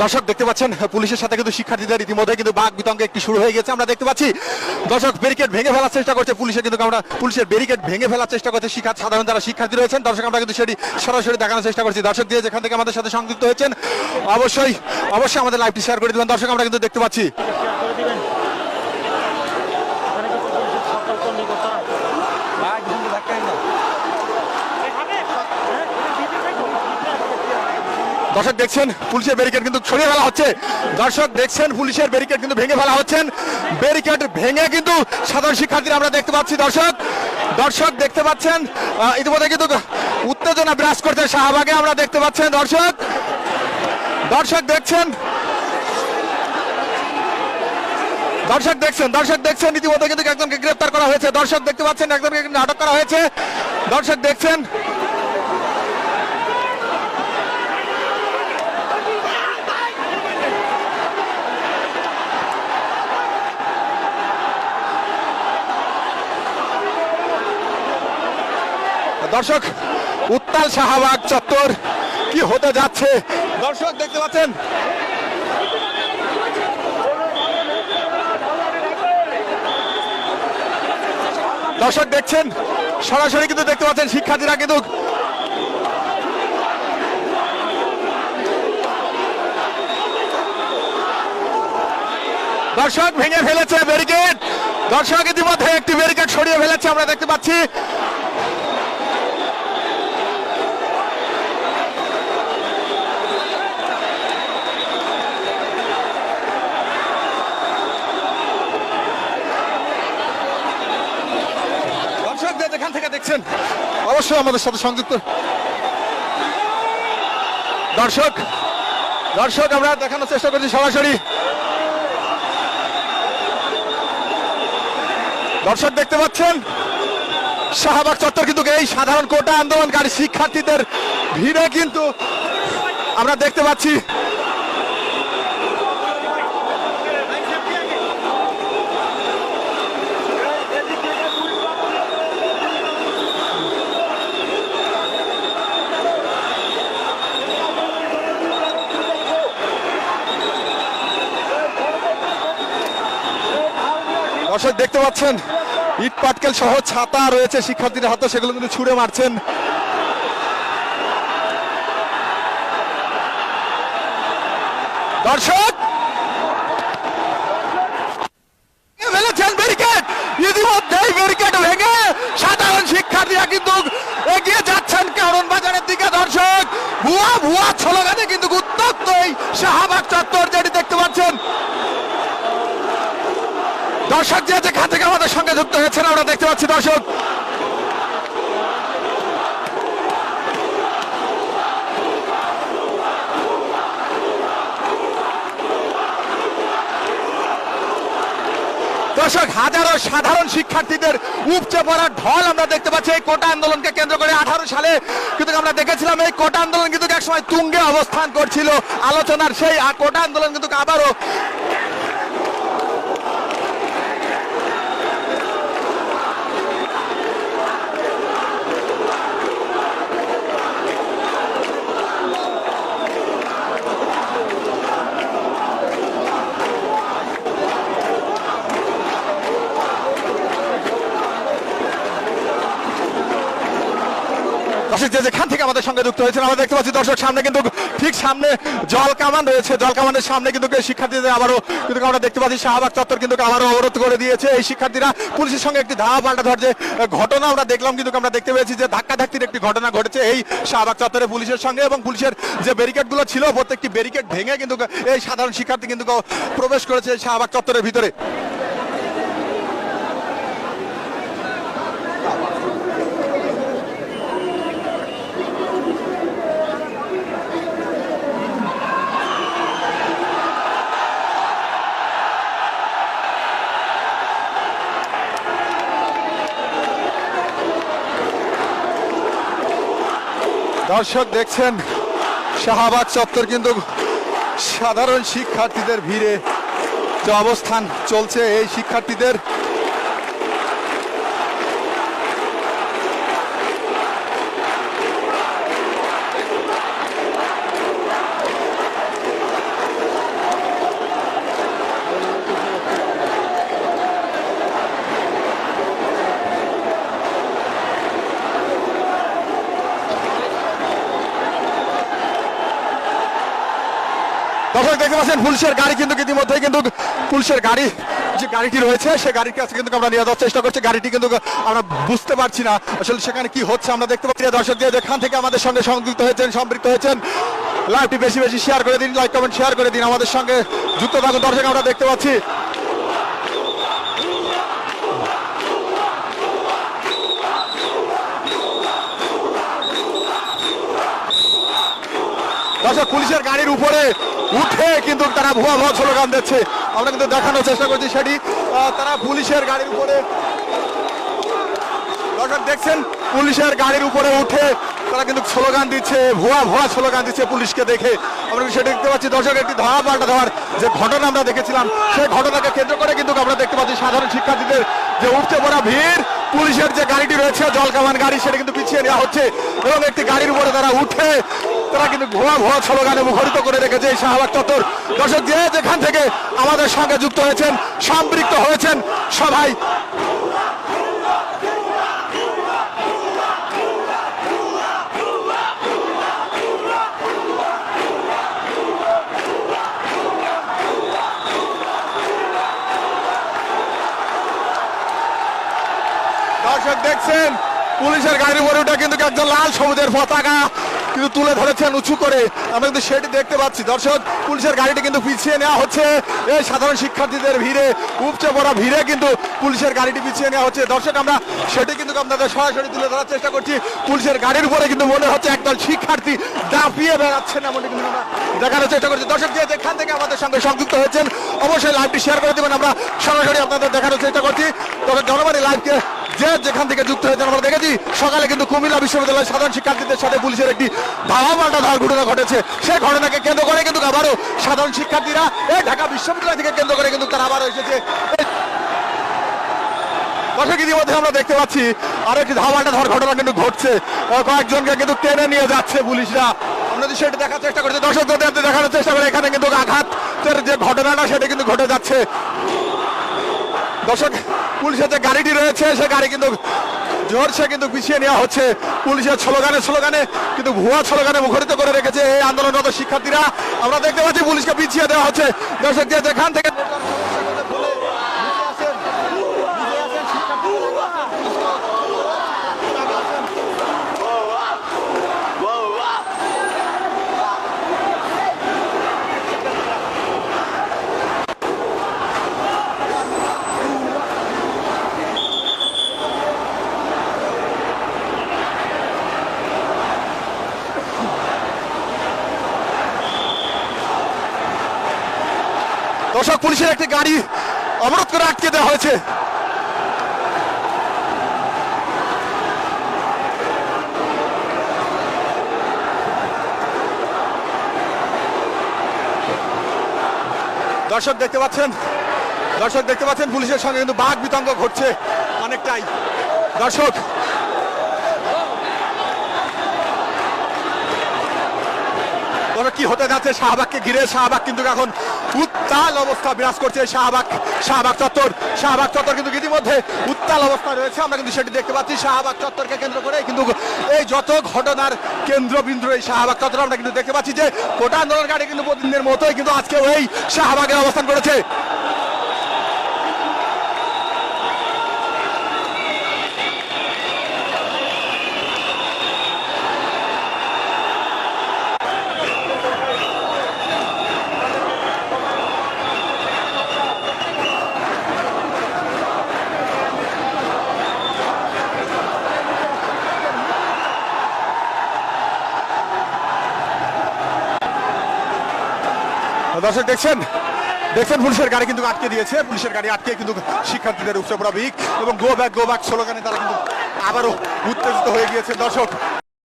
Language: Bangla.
দর্শক, দেখতে পাচ্ছেন, পুলিশের সাথে কিন্তু শিক্ষার্থীদের ইতিমধ্যে কিন্তু বাঘ বিতঙ্গে একটি শুরু হয়ে গেছে, আমরা দেখতে পাচ্ছি। দর্শক ব্যারিকেড ভেঙে ফেলার চেষ্টা করছে পুলিশে, কিন্তু আমরা পুলিশের ব্যারিকেড ভেঙে ফেলার চেষ্টা করছে শিক্ষা, সাধারণ যারা শিক্ষার্থী রয়েছেন, দর্শক, আমরা কিন্তু সেটি সরাসরি দেখানোর চেষ্টা করছি। দর্শক দিয়ে যেখান থেকে আমাদের সাথে সংযুক্ত হয়েছেন, অবশ্যই অবশ্যই আমাদের লাইভটি শেয়ার করে দিলেন দর্শক, আমরা কিন্তু দেখতে পাচ্ছি করে দিবেন ওখানে কিন্তু পুলিশের সতর্কবাণী করতে হবে। দর্শক দেখছেন, পুলিশের ব্যারিকেড কিন্তু সরিয়ে ফেলা হচ্ছে। দর্শক দেখছেন, পুলিশের ব্যারিকেড কিন্তু ভেঙে ফেলা হচ্ছেন। ব্যারিকেড ভেঙে কিন্তু সাধারণ শিক্ষার্থীরা আমরা দেখতে পাচ্ছি, দর্শক। দর্শক দেখতে পাচ্ছেন ইতিমধ্যে কিন্তু উত্তেজনা বিরাজ করছে শাহবাগে, আমরা দেখতে পাচ্ছেন, দর্শক। দর্শক দেখছেন। দর্শক দেখছেন দর্শক দেখছেন, ইতিমধ্যে কিন্তু একজনকে গ্রেফতার করা হয়েছে। দর্শক দেখতে পাচ্ছেন, একজনকে আটক করা হয়েছে। দর্শক দেখছেন দর্শক, উত্তাল শাহবাগ চত্বর, কি হতে যাচ্ছে? দর্শক, দেখতে পাচ্ছেন? দর্শক, দেখছেন? সরাসরি কিন্তু দেখতে পাচ্ছেন শিক্ষার্থীরা কিন্তু দর্শক, ভেঙে ফেলেছে ব্যারিকেড। দর্শক, ইতিমধ্যে একটি ব্যারিকেড সরিয়ে ফেলেছে, আমরা দেখতে পাচ্ছি দর্শকদের যেখান থেকে দেখছেন? অবশ্যই আমাদের সাথে সংযুক্ত। দর্শক দর্শক, আমরা দেখানোর চেষ্টা করছি সরাসরি। দর্শক দেখতে পাচ্ছেন? শাহবাগ চত্বর কিন্তু এই সাধারণ কোটা আন্দোলনকারী শিক্ষার্থীদের ভিড়ে কিন্তু আমরা দেখতে পাচ্ছি। দর্শক দেখতে পাচ্ছেন, ইট পাটকেল সহ ছাতা রয়েছে শিক্ষার্থীদের হাতে, সেগুলো কিন্তু ছুঁড়ে মারছেন। দর্শক শিক্ষার্থীরা কিন্তু এগিয়ে যাচ্ছেন কারণ বাজারের দিকে। দর্শক, ভুয়া ভুয়া স্লোগানে কিন্তু উত্তপ্ত এই শাহবাগ চত্বর যেটি দেখতে পাচ্ছেন দর্শক যে যেখান থেকে আমাদের সঙ্গে যুক্ত হয়েছেন, আমরা দেখতে পাচ্ছি দর্শক। দর্শক, হাজারো সাধারণ শিক্ষার্থীদের উপচে পড়ার ঢল আমরা দেখতে পাচ্ছি। এই কোটা আন্দোলনকে কেন্দ্র করে আঠারো সালে কিন্তু আমরা দেখেছিলাম, এই কোটা আন্দোলন কিন্তু একসময় তুঙ্গে অবস্থান করছিল। আলোচনার সেই কোটা আন্দোলন কিন্তু আবারও দর্শক যেখান থেকে আমাদের সঙ্গে যুক্ত হয়েছেন, আমরা দেখতে পাচ্ছি দর্শক সামনে কিন্তু ঠিক সামনে জল কামান রয়েছে। জল কামানের সামনে কিন্তু শিক্ষার্থীদের আবারও কিন্তু আমরা দেখতে পাচ্ছি, শাহবাগ চত্বর কিন্তু আবারও অবরোধ করে দিয়েছে। এই শিক্ষার্থীরা পুলিশের সঙ্গে একটি ধাওয়া পাল্টা ধর ঘটনা আমরা দেখলাম কিন্তু আমরা দেখতে পেয়েছি যে ধাক্কা ধাক্কির একটি ঘটনা ঘটেছে এই শাহবাগ চত্বরে পুলিশের সঙ্গে এবং পুলিশের যে ব্যারিকেডগুলো ছিল, প্রত্যেকটি ব্যারিকেড ভেঙে কিন্তু এই সাধারণ শিক্ষার্থী কিন্তু প্রবেশ করেছে শাহবাগ চত্বরের ভিতরে। দর্শক দেখছেন শাহবাগ চত্বর কিন্তু সাধারণ শিক্ষার্থীদের ভিড়ে যে অবস্থান চলছে এই শিক্ষার্থীদের দর্শক দেখতে পাচ্ছেন, পুলিশের গাড়ি কিন্তু ইতিমধ্যে কিন্তু পুলিশের গাড়ি, যে গাড়িটি রয়েছে, সেই গাড়ির কাছে কিন্তু আমরা নিয়ে যাওয়ার চেষ্টা করছি। গাড়িটি কিন্তু আমরা বুঝতে পারছি না, আসলে সেখানে কি হচ্ছে আমরা দেখতে পাচ্ছি দর্শক দিয়ে যেখান থেকে আমাদের সঙ্গে সংযুক্ত হয়েছেন, সম্পৃক্ত হয়েছেন, লাইভটি বেশি বেশি শেয়ার করে দিন লাইক কমেন্ট শেয়ার করে দিন। আমাদের সঙ্গে যুক্ত থাকুন। দর্শক, আমরা দেখতে পাচ্ছি দর্শক, পুলিশের গাড়ির উপরে উঠে কিন্তু তারা ভুয়া ভুয়া স্লোগান দিচ্ছে। আমরা কিন্তু দেখানোর চেষ্টা করছি সেটি। তারা পুলিশের গাড়ির উপরে দর্শক, দেখছেন? পুলিশের গাড়ির উপরে উঠে তারা কিন্তু স্লোগান দিচ্ছে, ভুয়া ভুয়া স্লোগান দিচ্ছে পুলিশকে দেখে। আমরা সেটা দেখতে পাচ্ছি। দর্শক, একটি ধাওয়া পাল্টা ধাওয়ার যে ঘটনা আমরা দেখেছিলাম, সেই ঘটনাকে কেন্দ্র করে কিন্তু আমরা দেখতে পাচ্ছি সাধারণ শিক্ষার্থীদের যে উঠতে পড়া ভিড়। পুলিশের যে গাড়িটি রয়েছে জলকামান গাড়ি, সেটা কিন্তু পিছিয়ে নেওয়া হচ্ছে। এবং একটি গাড়ির উপরে তারা উঠে তারা কিন্তু ভুয়া ভুয়া স্লোগানে মুখরিত করে রেখেছে এই শাহবাগ চত্বর। দর্শক, যে যেখান থেকে আমাদের সঙ্গে যুক্ত হয়েছেন, সম্পৃক্ত হয়েছেন সবাই। দর্শক, দেখছেন? পুলিশের গাড়ির উপরে উঠে কিন্তু একজন লাল সবুজের পতাকা। কিন্তু তুলে ধরেছেন উঁচু করে। আমরা কিন্তু সেটি দেখতে পাচ্ছি। দর্শক, পুলিশের গাড়িটি কিন্তু পিছিয়ে নেওয়া হচ্ছে। এই সাধারণ শিক্ষার্থীদের ভিড়ে, উপচে পড়া ভিড়ে কিন্তু পুলিশের গাড়িটি পিছিয়ে নেওয়া হচ্ছে। দর্শক, আমরা সেটি কিন্তু আপনাদের সরাসরি তুলে ধরার চেষ্টা করছি। পুলিশের গাড়ির উপরে কিন্তু মনে হচ্ছে একদল শিক্ষার্থী দাপিয়ে বেড়াচ্ছেন এমনটি কিন্তু আমরা দেখানোর চেষ্টা করছি। দর্শক, যে যেখান থেকে আমাদের সঙ্গে সংযুক্ত হয়েছেন, অবশ্যই লাইভটি শেয়ার করে দেবেন। আমরা সরাসরি আপনাদের দেখানোর চেষ্টা করছি। তবে জনগণের লাইভকে যে যেখান থেকে যুক্ত হয়েছেন, আমরা দেখেছি সকালে কিন্তু কুমিল্লা বিশ্ববিদ্যালয়ের সাধারণ শিক্ষার্থীদের সাথে পুলিশের একটি ধাওয়া পাল্টা ধাওয়ার ঘটনা ঘটেছে। সেই ঘটনাকে কেন্দ্র করে কিন্তু আবারও সাধারণ শিক্ষার্থীরা এই ঢাকা বিশ্ববিদ্যালয় থেকে কেন্দ্র করে কিন্তু তারা আবারও এসেছে। দর্শক ইতিমধ্যে আমরা দেখতে পাচ্ছি আরও একটি ধাওয়া পাল্টা ধাওয়ার ঘটনা কিন্তু ঘটছে। কয়েকজনকে কিন্তু টেনে নিয়ে যাচ্ছে পুলিশরা। আমরা যদি সেটা দেখার চেষ্টা করছি দর্শকদের দেখানোর চেষ্টা করে, এখানে কিন্তু আঘাতের যে ঘটনাটা, সেটা কিন্তু ঘটে যাচ্ছে। দর্শক, পুলিশের যে গাড়িটি রয়েছে, সে গাড়ি কিন্তু জোরসে কিন্তু পিছিয়ে নেওয়া হচ্ছে। পুলিশের স্লোগানে স্লোগানে কিন্তু ভুয়া স্লোগানে মুখরিত করে রেখেছে এই আন্দোলনরত শিক্ষার্থীরা। আমরা দেখতে পাচ্ছি পুলিশকে পিছিয়ে দেওয়া হচ্ছে। দর্শক যেখান থেকে দর্শক পুলিশের একটি গাড়ি অবরোধ করে আটকে দেওয়া হয়েছে। দর্শক দেখতে পাচ্ছেন, দর্শক দেখতে পাচ্ছেন, পুলিশের সঙ্গে কিন্তু বাঘ বিতঙ্গ ঘটছে অনেকটাই। দর্শক তবে কি হতে যাচ্ছে? শাহবাগকে ঘিরে শাহবাগ কিন্তু এখন উত্তাল অবস্থা বিরাজ করছে। শাহবাগ শাহবাগ চত্বর শাহবাগ চত্বর কিন্তু ইতিমধ্যে উত্তাল অবস্থা রয়েছে। আমরা কিন্তু সেটি দেখতে পাচ্ছি। শাহবাগ চত্বরকে কেন্দ্র করে কিন্তু এই যত ঘটনার কেন্দ্রবিন্দু এই শাহবাগ চত্বর আমরা কিন্তু দেখতে পাচ্ছি যে কোটা আন্দোলনকারী কিন্তু প্রতিদিনের মতোই কিন্তু আজকে ওই শাহবাগের অবস্থান করেছে। দর্শক দেখছেন? দেখছেন পুলিশের গাড়ি কিন্তু আটকে দিয়েছে। পুলিশের গাড়ি আটকে কিন্তু শিক্ষার্থীদের উৎসব এবং গো ব্যাক গো ব্যাক স্লোগানে তারা কিন্তু আবারও উত্তেজিত হয়ে গিয়েছে। দর্শক